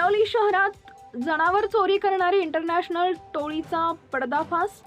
जनावर चोरी करणारी इंटरनॅशनल टोळीचा पडदाफास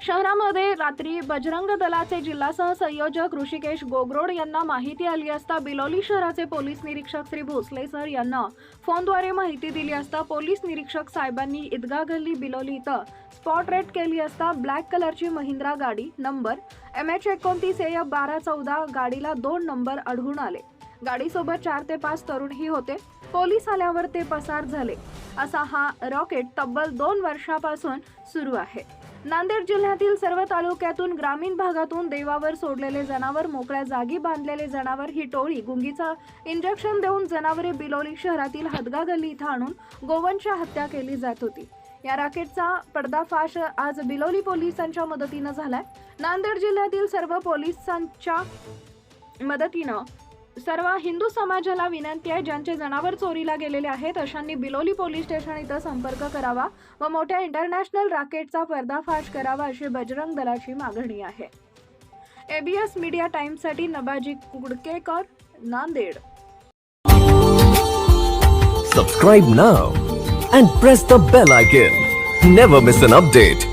शहरामध्ये रात्री बजरंग दलाचे जिल्हा संयोजक ऋषिकेश गोगरोड यांना माहिती आली असता बिलोली शहराचे पोलीस निरीक्षक श्री भोसले सर यांना फोनद्वारे माहिती दिली असता पोलीस निरीक्षक साहेबांनी ईदगा गल्ली बिलोली इथं स्पॉट रेट केली असता ब्लॅक कलरची महिंद्रा गाडी नंबर एम एच एकोणतीस ए एफ बारा चौदा गाडीला दोन नंबर आढळून आले. गाडीसोबत चार ते पाच तरुणही होते. पोलीस आल्यावर ते पसार झाले. असा हा रॉकेट तब्बल दोन वर्षापासून सुरू आहे. नांदेड जिल्ह्यातील सर्व तालुक्यातून ग्रामीण भागातून देवावर सोडलेले जनावर मोकळ्या जागी बांधलेले जनावर ही टोळी गुंगीचा इंजेक्शन देऊन जनावरे बिलोली शहरातील हदगा गल्ली इथं आणून गोवंशा हत्या केली जात होती. या रॉकेटचा पडदाफाश आज बिलोली पोलिसांच्या मदतीनं झालाय. नांदेड जिल्ह्यातील सर्व पोलिसांच्या मदतीनं सर्व हिंदू समाजाला विनंती आहे ज्यांचे जनावर चोरीला गेलेले आहेत अशांनी बिलोली पोलीस स्टेशन इथं संपर्क करावा व मोठ्या इंटरनॅशनल रॅकेटचा पर्दाफाश करावा अशी बजरंग दलाची मागणी आहे. ABS media टाइम्ससाठी Nabaji Kudkekar Nanded. Subscribe now and press the bell icon never miss an update